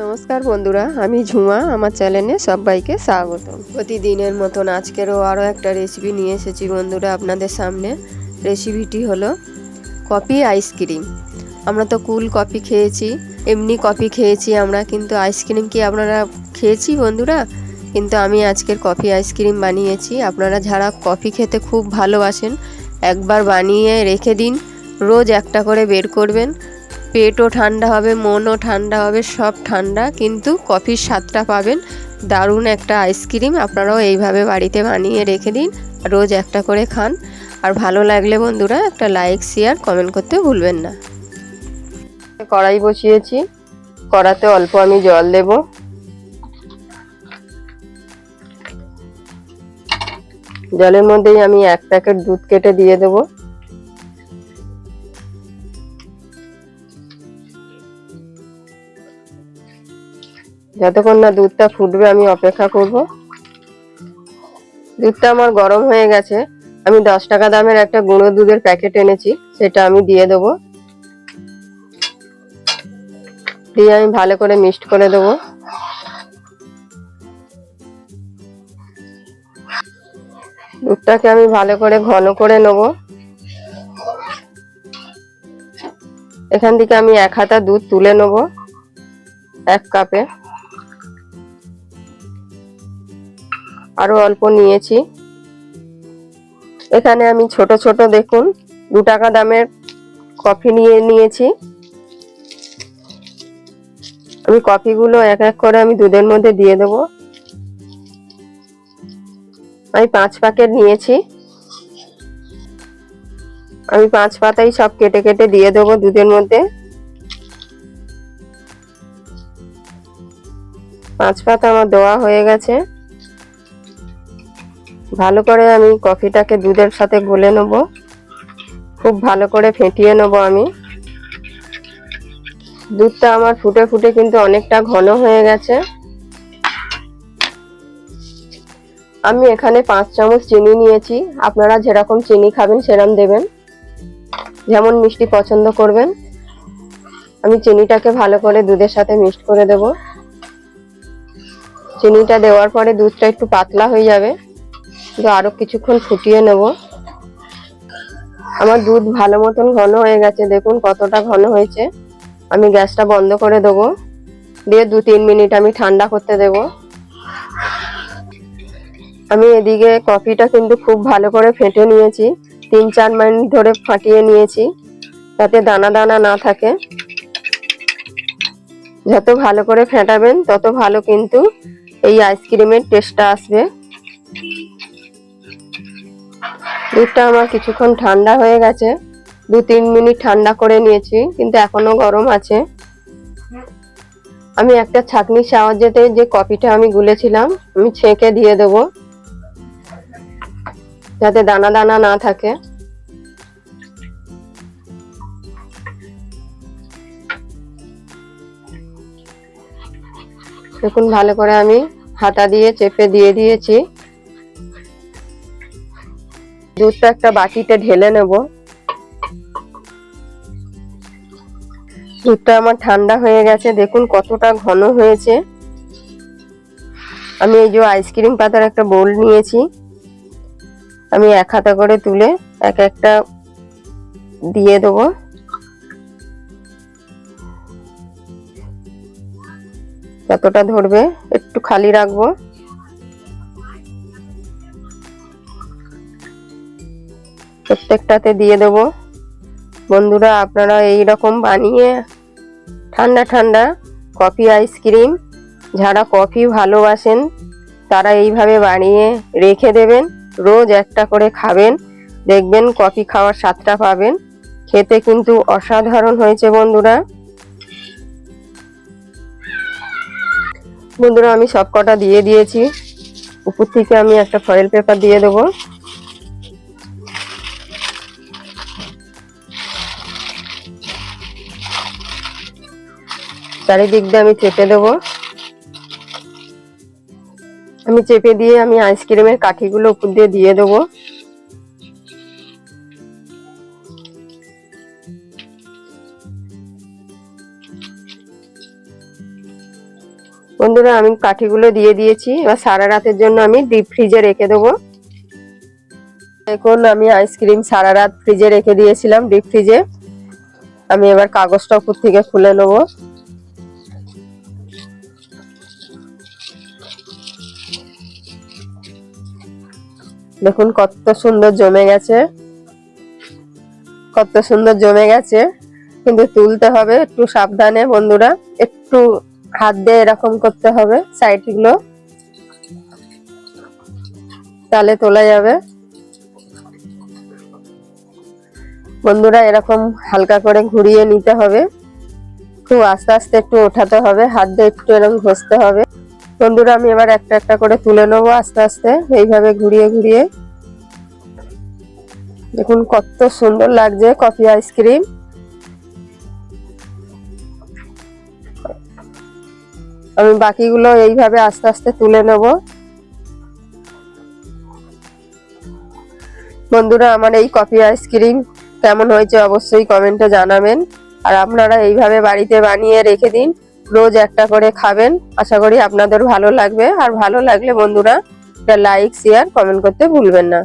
নমস্কার বন্ধুরা, আমি ঝুমা, আমার চ্যানেলে সবাইকে স্বাগত। প্রতিদিনের মতন আজকেরও আরও একটা রেসিপি নিয়ে এসেছি বন্ধুরা আপনাদের সামনে। রেসিপিটি হলো কফি আইসক্রিম। আমরা তো কুল কফি খেয়েছি, এমনি কফি খেয়েছি আমরা, কিন্তু আইসক্রিম কি আপনারা খেয়েছি বন্ধুরা? কিন্তু আমি আজকের কফি আইসক্রিম বানিয়েছি। আপনারা যারা কফি খেতে খুব ভালোবাসেন, একবার বানিয়ে রেখে দিন। রোজ একটা করে বের করবেন। পেটও ঠান্ডা হবে, মনও ঠান্ডা হবে, সব ঠান্ডা। কিন্তু কফির স্বাদটা পাবেন। দারুণ একটা আইসক্রিম আপনারাও এইভাবে বাড়িতে বানিয়ে রেখে দিন। রোজ একটা করে খান। আর ভালো লাগলে বন্ধুরা একটা লাইক, শেয়ার, কমেন্ট করতে ভুলবেন না। কড়াই বসিয়েছি। কড়াতে অল্প আমি জল দেব। জলের মধ্যেই আমি এক প্যাকেট দুধ কেটে দিয়ে দেবো। যতক্ষণ না দুধটা ফুটবে, আমি অপেক্ষা করব। দুধটা আমার গরম হয়ে গেছে। আমি দশ টাকা দামের একটা গুঁড়ো দুধের প্যাকেট এনেছি, সেটা আমি দিয়ে দেবো। দিয়ে আমি ভালো করে মিক্সড করে দেবো। দুধটাকে আমি ভালো করে ঘন করে নেব। এখান থেকে আমি এক হাতা দুধ তুলে নেব, এক কাপে। আরও অল্প নিয়েছি। এখানে আমি ছোট ছোট দেখুন, দু টাকা দামের কফি নিয়ে নিয়েছি। আমি কফিগুলো এক এক করে আমি দুধের মধ্যে দিয়ে দেবো। আমি পাঁচ প্যাকেট নিয়েছি। আমি পাঁচ পাতাই সব কেটে কেটে দিয়ে দেবো দুধের মধ্যে। পাঁচ পাতা আমার দেওয়া হয়ে গেছে। ভালো করে আমি কফিটাকে দুধের সাথে গলে নেব। খুব ভালো করে ফেটিয়ে নেব আমি। দুধটা আমার ফুটে ফুটে কিন্তু অনেকটা ঘন হয়ে গেছে। আমি এখানে পাঁচ চামচ চিনি নিয়েছি। আপনারা যেরকম চিনি খাবেন সেরকম দেবেন। যেমন মিষ্টি পছন্দ করবেন। আমি চিনিটাকে ভালো করে দুধের সাথে মিক্সড করে দেব। চিনিটা দেওয়ার পরে দুধটা একটু পাতলা হয়ে যাবে। কিন্তু আরও কিছুক্ষণ ফুটিয়ে নেব। আমার দুধ ভালো মতন ঘন হয়ে গেছে, দেখুন কতটা ঘন হয়েছে। আমি গ্যাসটা বন্ধ করে দেবো। দিয়ে দু তিন মিনিট আমি ঠান্ডা করতে দেব। আমি এদিকে কফিটা কিন্তু খুব ভালো করে ফেটে নিয়েছি। তিন চার মিনিট ধরে ফাটিয়ে নিয়েছি, যাতে দানা দানা না থাকে। যত ভালো করে ফেটাবেন, তত ভালো কিন্তু এই আইসক্রিমের টেস্টটা আসবে। দুধটা আমার কিছুক্ষণ ঠান্ডা হয়ে গেছে। দু তিন মিনিট ঠান্ডা করে নিয়েছি, কিন্তু এখনও গরম আছে। আমি একটা ছাঁকনির সাহায্যতে যে কফিটা আমি গুলেছিলাম, আমি ছেঁকে দিয়ে দেবো। যাতে দানা দানা না থাকে। দেখুন, ভালো করে আমি হাতা দিয়ে চেপে দিয়ে দিয়েছি। দুধটা একটা বাটিতে ঢেলে নেব। দুধটা আমার ঠান্ডা হয়ে গেছে, দেখুন কতটা ঘন হয়েছে। আমি এই যে আইসক্রিম পাতার একটা বোল নিয়েছি। আমি এক হাতা করে তুলে এক একটা দিয়ে দেবো। যতটা ধরবে একটু খালি রাখব। প্রত্যেকটাতে দিয়ে দেব। বন্ধুরা, আপনারা এই রকম বানিয়ে ঠান্ডা ঠান্ডা কফি আইসক্রিম, যারা কফি ভালোবাসেন, তারা এইভাবে বানিয়ে রেখে দেবেন। রোজ একটা করে খাবেন। দেখবেন কফি খাওয়ার স্বাদটা পাবেন। খেতে কিন্তু অসাধারণ হয়েছে বন্ধুরা। বন্ধুরা, আমি সব কটা দিয়ে দিয়েছি। উপর থেকে আমি একটা ফয়েল পেপার দিয়ে দেবো। চারিদিক দিয়ে আমি চেপে দেবো। আমি চেপে দিয়ে আমি আইসক্রিমের কাঠিগুলো উপর দিয়ে দিয়ে দেবো। বন্ধুরা, আমি কাঠিগুলো দিয়ে দিয়েছি। এবার সারা রাতের জন্য আমি ডিপ ফ্রিজে রেখে দেবো। দেখুন, আমি আইসক্রিম সারা রাত ফ্রিজে রেখে দিয়েছিলাম ডিপ ফ্রিজে আমি এবার কাগজটা উপর থেকে খুলে নেব। দেখুন কত সুন্দর জমে গেছে। কত সুন্দর জমে গেছে। কিন্তু তুলতে হবে, একটু সাবধানে বন্ধুরা, একটু হাত দিয়ে এরকম করতে হবে সাইডগুলো তাহলে তোলা যাবে। বন্ধুরা এরকম হালকা করে ঘুরিয়ে নিতে হবে। খুব আস্তে আস্তে একটু ওঠাতে হবে, হাত দিয়ে একটু এরকম ঘষতে হবে। বন্ধুরা, আমি এবার একটা একটা করে তুলে নেব আস্তে আস্তে, এইভাবে ঘুরিয়ে ঘুরিয়ে। দেখুন কত সুন্দর লাগছে কফি আইসক্রিম। আমি বাকিগুলো এইভাবে আস্তে আস্তে তুলে নেব। বন্ধুরা, আমার এই কফি আইসক্রিম কেমন হয়েছে অবশ্যই কমেন্টে জানাবেন। আর আপনারা এইভাবে বাড়িতে বানিয়ে রেখে দিন। রোজ একটা করে খাবেন। আশা করি আপনাদের ভালো লাগবে। আর ভালো লাগলে বন্ধুরা লাইক শেয়ার কমেন্ট করতে ভুলবেন না।